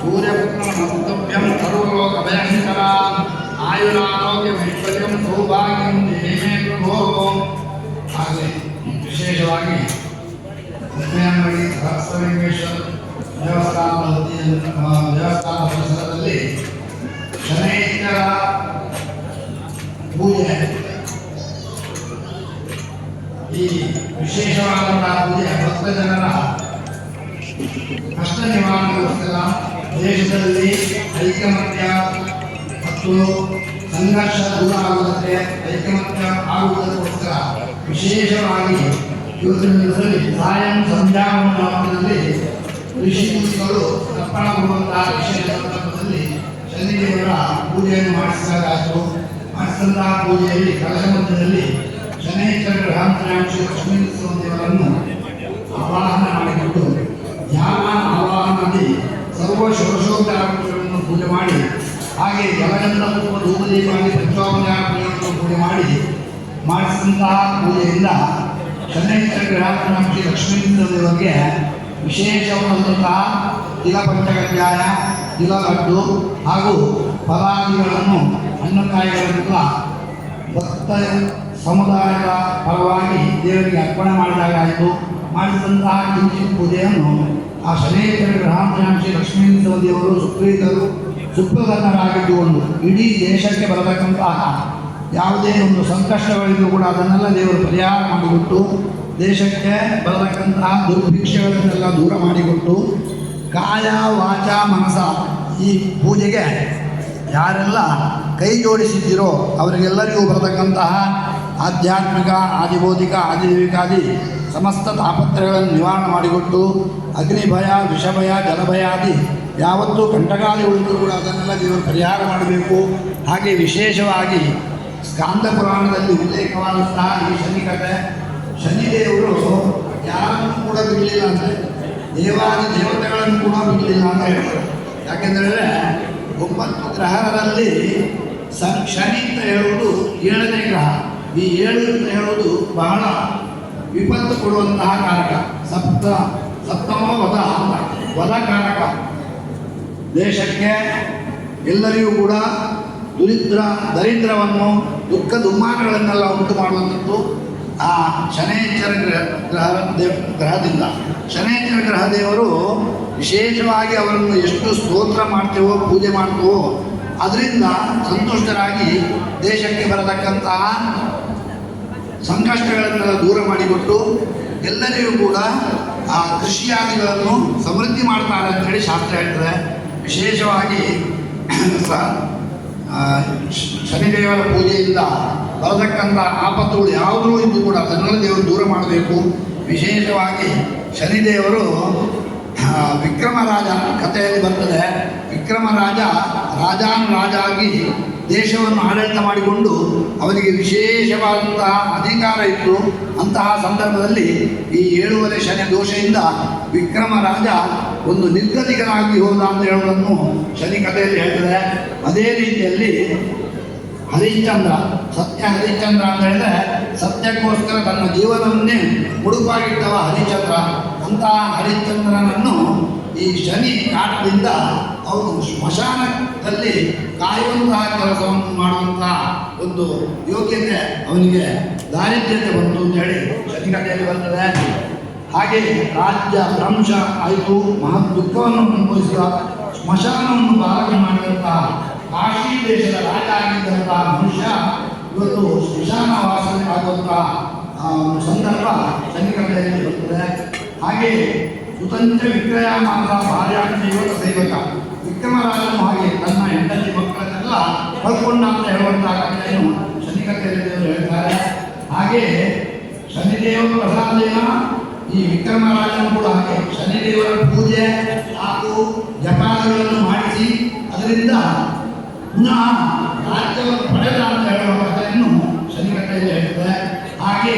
ಸೂರ್ಯಪುತ್ರ ಮಂತವ್ಯಂ ಸರ್ವಲೋಕ ಭಯಂಕರ ಆಯುರಾರೋಗ್ಯ ವೈಫಲ್ಯಂ ಸೌಭಾಗ್ಯಂ ದೇವೇ ಪ್ರಭೋ ಹಾಗೆ ವಿಶೇಷವಾಗಿ ಉದ್ಯಾನವಳಿ ಸಹಸ್ರಲಿಂಗೇಶ್ವರ ದೇವಸ್ಥಾನದ ದೇವಸ್ಥಾನ ಪರಿಸರದಲ್ಲಿ ಶನೇಶ್ವರ ಪೂಜೆ ಈ ವಿಶೇಷವಾದಂತಹ ಪೂಜೆ ಭಕ್ತ ಜನರ ಕಷ್ಟ ನಿವಾರಣೆಗೋಸ್ಕರ ದೇಶದಲ್ಲಿ ಐಕಮತ್ಯ ಮತ್ತು ಸಂಘರ್ಷ ದೂರ ಆಗುವಂತೆ ಐಕಮತ್ಯ ಆಗುವುದಕ್ಕೋಸ್ಕರ ವಿಶೇಷವಾಗಿ ಇವತ್ತಿನ ಸಾಯಂ ಋಷಿ ಮುನಿಗಳು ತರ್ಪಣ ಕೊಡುವಂತಹ ವಿಶೇಷ ಸಂದರ್ಭದಲ್ಲಿ ಶನಿದೇವರ ಪೂಜೆಯನ್ನು ಮಾಡಿಸಿದಾಗಾಯಿತು. ಮಾಡಿಸಿದಂತಹ ಪೂಜೆಯಲ್ಲಿ ಕಳಶ ಮಧ್ಯದಲ್ಲಿ ಶನೇಶ್ವರ ಗ್ರಹಾಂತರಾಂಶ ಲಕ್ಷ್ಮೀ ದೇವರನ್ನು ಆವಾಹನ ಮಾಡಿಕೊಂಡು ಧ್ಯಾನ ಆವಾಹನಾದಿ ಸರ್ವ ಷೋಡಶೋಪಚಾರಗಳನ್ನು ಪೂಜೆ ಮಾಡಿ. ಹಾಗೆ ಜಲಗಂಧ ಪೂರ್ವ ಧೂಮದೀಪಾದಿ ಪಂಚಾಪಚಾರಗಳನ್ನು ಪೂಜೆ ಮಾಡಿ, ಮಾಡಿಸಿದಂತಹ ಪೂಜೆಯಿಂದ ಚನ್ನೇಶ್ವರ ಗ್ರಹಾಂತರಾಂಶ ಲಕ್ಷ್ಮೀ ದೇವರಿಗೆ ವಿಶೇಷವಾದಂತಹ ತಿಲ ಪಂಚಕಜ್ಞಾಯ ತಿಲ ಲಡ್ಡು ಹಾಗೂ ಫಲಾದಿಗಳನ್ನು ಹಣ್ಣುಕಾಯಿಗಳನ್ನೆಲ್ಲ ಭಕ್ತ ಸಮುದಾಯದ ಪರವಾಗಿ ದೇವರಿಗೆ ಅರ್ಪಣೆ ಮಾಡಿದಾಗಾಯಿತು. ಮಾಡಿದಂತಹ ಕಿಂಚಿತ್ ಪೂಜೆಯನ್ನು ಆ ಶನೇಶ್ವರ ಗ್ರಹಾಂತರಾಂಶಿ ಲಕ್ಷ್ಮೀ ದೇವರು ಸುಪ್ರೀತರು ಸುಪ್ರಸನ್ನರಾಗಿದ್ದುಕೊಂಡು ಇಡೀ ದೇಶಕ್ಕೆ ಬರತಕ್ಕಂತಹ ಯಾವುದೇ ಒಂದು ಸಂಕಷ್ಟಗಳಿಗೂ ಕೂಡ ಅದನ್ನೆಲ್ಲ ದೇವರು ಪರಿಹಾರ ಮಾಡಿಕೊಟ್ಟು ದೇಶಕ್ಕೆ ಬರತಕ್ಕಂತಹ ದುರ್ಭಿಕ್ಷಗಳನ್ನೆಲ್ಲ ದೂರ ಮಾಡಿಕೊಟ್ಟು ಕಾಯ, ವಾಚ, ಮನಸ ಈ ಪೂಜೆಗೆ ಯಾರೆಲ್ಲ ಕೈ ಜೋಡಿಸಿದ್ದೀರೋ ಅವರಿಗೆಲ್ಲರಿಗೂ ಬರತಕ್ಕಂತಹ ಆಧ್ಯಾತ್ಮಿಕ, ಆದಿಭೌತಿಕ ಆದಿದೈವಿಕಾದಿ ಸಮಸ್ತ ತಾಪತ್ರಗಳನ್ನು ನಿವಾರಣೆ ಮಾಡಿಕೊಟ್ಟು ಅಗ್ನಿಭಯ ವಿಷಭಯ ವಿಷ ಭಯ ಜಲಭಯಾದಿ ಯಾವತ್ತೂ ಕಂಟಗಾಲಿ ಉಳಿದರೂ ಕೂಡ ಅದನ್ನೆಲ್ಲ ದೇವರು ಪರಿಹಾರ ಮಾಡಬೇಕು. ಹಾಗೆ ವಿಶೇಷವಾಗಿ ಸ್ಕಾಂದ ಪುರಾಣದಲ್ಲಿ ಉಲ್ಲೇಖವಾದಂತಹ ಈ ಶನಿ ಕಥೆ ಶನಿದೇವರು ಯಾರನ್ನು ಕೂಡ ಬಿಡಲಿಲ್ಲ ಅಂದರೆ, ದೇವಾದಿ ದೇವತೆಗಳನ್ನು ಕೂಡ ಬಿಡಲಿಲ್ಲ ಅಂತ ಹೇಳ್ತಾರೆ. ಯಾಕೆಂದರೆ ಒಂಬತ್ತು ಗ್ರಹಗಳಲ್ಲಿ ಸ, ಶನಿ ಅಂತ ಹೇಳುವುದು ಏಳನೇ ಗ್ರಹ. ಈ ಏಳು ಅಂತ ಹೇಳುವುದು ಬಹಳ ವಿಪತ್ತು ಕೊಡುವಂತಹ ಕಾರಕ. ಸಪ್ತ, ಸಪ್ತಮ ವದ ವದ ಕಾರಕ. ದೇಶಕ್ಕೆ ಎಲ್ಲರಿಗೂ ಕೂಡ ದುರಿದ್ರ, ದರಿದ್ರವನ್ನು, ದುಃಖ ದುಮ್ಮಾನಗಳನ್ನೆಲ್ಲ ಉಂಟು ಮಾಡುವಂಥದ್ದು ಆ ಶನೇಶ್ವರ ಗ್ರಹ ಗ್ರಹ ದೇವ ಗ್ರಹದಿಂದ. ಶನೇಶ್ವರ ಗ್ರಹ ದೇವರು ವಿಶೇಷವಾಗಿ ಅವರನ್ನು ಎಷ್ಟು ಸ್ತೋತ್ರ ಮಾಡ್ತೇವೋ, ಪೂಜೆ ಮಾಡ್ತೇವೋ, ಅದರಿಂದ ಸಂತುಷ್ಟರಾಗಿ ದೇಶಕ್ಕೆ ಬರತಕ್ಕಂತಹ ಸಂಕಷ್ಟಗಳನ್ನೆಲ್ಲ ದೂರ ಮಾಡಿಕೊಟ್ಟು ಎಲ್ಲರಿಗೂ ಕೂಡ ಆ ಕೃಷಿಯಾದಿಗಳನ್ನು ಸಮೃದ್ಧಿ ಮಾಡ್ತಾರೆ ಅಂತೇಳಿ ಶಾಸ್ತ್ರ ಹೇಳ್ತದೆ. ವಿಶೇಷವಾಗಿ ಸ- ಶನಿದೇವರ ಪೂಜೆಯಿಂದ ಬರತಕ್ಕಂಥ ಆಪತ್ತುಗಳು ಯಾವುದೂ ಇದ್ದು ಕೂಡ ಅದನ್ನೆಲ್ಲ ದೇವರು ದೂರ ಮಾಡಬೇಕು. ವಿಶೇಷವಾಗಿ ಶನಿದೇವರು ವಿಕ್ರಮರಾಜ ಕಥೆಯಲ್ಲಿ ಬರ್ತದೆ. ವಿಕ್ರಮರಾಜ ರಾಜಾನ್ ರಾಜ ಆಗಿ ದೇಶವನ್ನು ಆಡಳಿತ ಮಾಡಿಕೊಂಡು ಅವನಿಗೆ ವಿಶೇಷವಾದಂತಹ ಅಧಿಕಾರ ಇತ್ತು. ಅಂತಹ ಸಂದರ್ಭದಲ್ಲಿ ಈ ಏಳುವರೆ ಶನಿ ದೋಷದಿಂದ ವಿಕ್ರಮ ರಾಜ ಒಂದು ನಿರ್ಗತಿಕನಾಗಿ ಹೋದ ಅಂತ ಹೇಳುವುದನ್ನು ಶನಿ ಕಥೆಯಲ್ಲಿ ಹೇಳ್ತದೆ. ಅದೇ ರೀತಿಯಲ್ಲಿ ಹರಿಶ್ಚಂದ್ರ, ಸತ್ಯ ಹರಿಶ್ಚಂದ್ರ ಅಂತ ಹೇಳಿದ್ರೆ ಸತ್ಯಕ್ಕೋಸ್ಕರ ತನ್ನ ಜೀವನವನ್ನೇ ಮುಡುಪಾಗಿಟ್ಟವ ಹರಿಶ್ಚಂದ್ರ. ಅಂತಹ ಹರಿಶ್ಚಂದ್ರನನ್ನು ಈ ಶನಿ ಕಾಟದಿಂದ ಅವನು ಸ್ಮಶಾನದಲ್ಲಿ ಕಾಯುವಂತಹ ಕೆಲಸವನ್ನು ಮಾಡುವಂತಹ ಒಂದು ಯೋಗ್ಯತೆ ಅವನಿಗೆ ದಾರಿದ್ರ್ಯತೆ ಬಂತು ಅಂತ ಹೇಳಿ ಅಧಿಕಾರಿಯಲ್ಲಿ ಬರ್ತದೆ. ಹಾಗೆ ರಾಜ್ಯ ಭ್ರಂಶ ಆಯಿತು, ಮಹತ್ ದುಃಖವನ್ನು ಅನುಭವಿಸಿದ ಸ್ಮಶಾನವನ್ನು ಪಾಲನೆ ಮಾಡಿದಂತಹ ಕಾಶಿ ದೇಶದ ರಾಜ ಆಗಿದ್ದಂತಹ ಮನುಷ್ಯ ಇವತ್ತು ಸ್ಮಶಾನ ವಾಸನೆ ಆಗುವಂತಹ ಸಂದರ್ಭ ಶನಿಕತೆಯಲ್ಲಿ ಬರ್ತದೆ. ಹಾಗೆ ಸ್ವತಂತ್ರ ವಿಕ್ರಯ ಮಾತ್ರ ಇವತ್ತು ಸೇವಕ ವಿಕ್ರಮರಾಜನು ಹಾಗೆ ತನ್ನ ಹೆಂಡತಿ ಮಕ್ಕಳನ್ನೆಲ್ಲ ಕಳ್ಕೊಂಡ ಅಂತ ಹೇಳುವಂತಹ ಕಥೆಯನ್ನು ಶನಿಕತೆಯಲ್ಲಿ ದೇವರು ಹೇಳ್ತಾರೆ ಹಾಗೆ ಪ್ರಸಾದೇನ ಈ ವಿಕ್ರಮರಾಜನು ಕೂಡ ಹಾಗೆ ಶನಿದೇವರ ಪೂಜೆ ಹಾಗೂ ಜಪಾದಿಗಳನ್ನು ಮಾಡಿಸಿ, ಅದರಿಂದ ಪುನಃ ರಾಜ್ಯವನ್ನು ಪಡೆದ ಅಂತ ಹೇಳುವ ಕಥೆಯನ್ನು ಶನಿಕಟ್ಟೆಯಲ್ಲಿ ಹೇಳ್ತದೆ. ಹಾಗೆ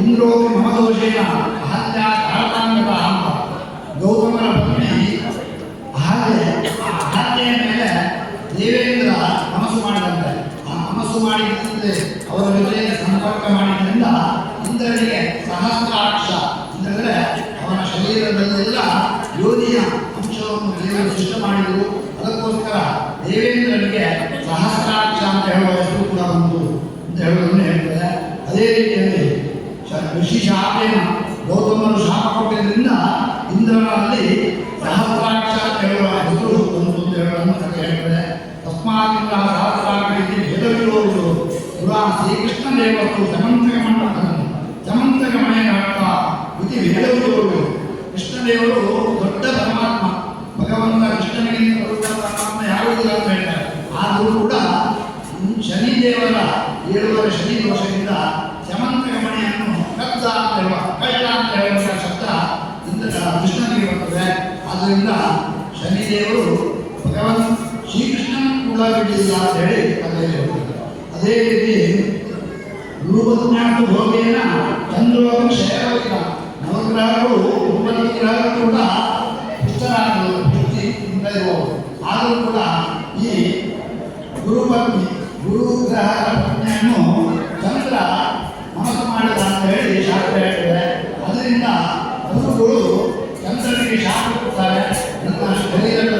ಇಂದ್ರೋ ಮಹದೋಷೇನ ಅಹಲ್ಯ ಕಾಳತಾಂಗದ ಅಂತ ಗೌತಮರ ಪತ್ನಿ ಅಹಲ್ಯೆ ಆ ಮೇಲೆ ದೇವೇಂದ್ರ ಮನಸ್ಸು ಮಾಡಿದಂತೆ. ಆ ಮನಸ್ಸು ಮಾಡಿದಂತೆ ಅವರ ಜೊತೆ ಸಂಪರ್ಕ ಮಾಡಿದ್ರಿಂದ ದೇವರು ಸೃಷ್ಟಿ ಮಾಡಿದ್ರು. ಅದಕ್ಕೋಸ್ಕರ ದೇವೇಂದ್ರನಿಗೆ ಸಹಸ್ರಾಕ್ಷ ಅಂತ ಹೇಳುವ ಹೆಸರು ಕೂಡ ಬಂತು ಅಂತ ಹೇಳುವುದನ್ನು ಹೇಳ್ತಾರೆ ಅದೇ ರೀತಿಯಲ್ಲಿ ಋಷಿ ಶಾಪೇನ, ಗೌತಮನು ಶಾಪ ಕೊಟ್ಟಿದ್ದರಿಂದ ಇಂದ್ರನಲ್ಲಿ ಸಹಸ್ರಾಕ್ಷ ಅಂತ ಹೇಳುವ ಹೆಸರು ಬಂತು ಅಂತ ಹೇಳುವುದನ್ನು ಕಥೆ ಹೇಳ್ತಾರೆ ತಸ್ಮಾದಿಂದ ಸಹಸ್ರಾಕ್ಷ ಭೇದವಿರುವುದು ಪುರಾ ಶ್ರೀಕೃಷ್ಣ ದೇವರು ಸಮಂತಗಮನ ಸಮಂತಗಮನೆ ನಡಕ ಇತಿ ಭೇದವಿರುವುದು ಕೃಷ್ಣದೇವರು ದೊಡ್ಡ ಪರಮಾತ್ಮ ಭಗವಂತ ಕೃಷ್ಣನಿಗೆ ದೊಡ್ಡ ಪರಮಾತ್ಮ ಯಾರೂ ಇಲ್ಲ ಅಂತ ಹೇಳ್ತಾರೆ ಆದರೂ ಕೂಡ ಶನಿ ದೇವರ ಏಳುವರೆ ಶನಿ ದೋಷದಿಂದ ಸಮಂತಗಮನೆಯನ್ನು ಕದ್ದ ಅಂತ ಹೇಳುವ ಹೇಳುವ ಶಬ್ದ ಇಂದ್ರ ಕೃಷ್ಣನಿಗೆ ಬರ್ತದೆ ಆದ್ದರಿಂದ ಶನಿದೇವರು ಭಗವಂತ ಶ್ರೀಕೃಷ್ಣನ ಕೂಡ ಬಿಡಲಿಲ್ಲ ಅಂತ ಹೇಳಿ ಹೇಳ್ತಾರೆ. ಅದೇ ರೀತಿ ರೂಪಜ್ಞಾನ ಭೋಗೇನ ಚಂದ್ರೋಗ ಕ್ಷಯವಿಲ್ಲ ನವಗ್ರಹಗಳು ಒಂಬತ್ತು ಕೂಡ ಪುಷ್ಟರಾಗಲು ಪುಷ್ಟಿಯಿಂದ ಆದರೂ ಕೂಡ ಈ ಗುರುಪತ್ನಿ ಪತ್ನಿಯನ್ನು ఎందుకంటే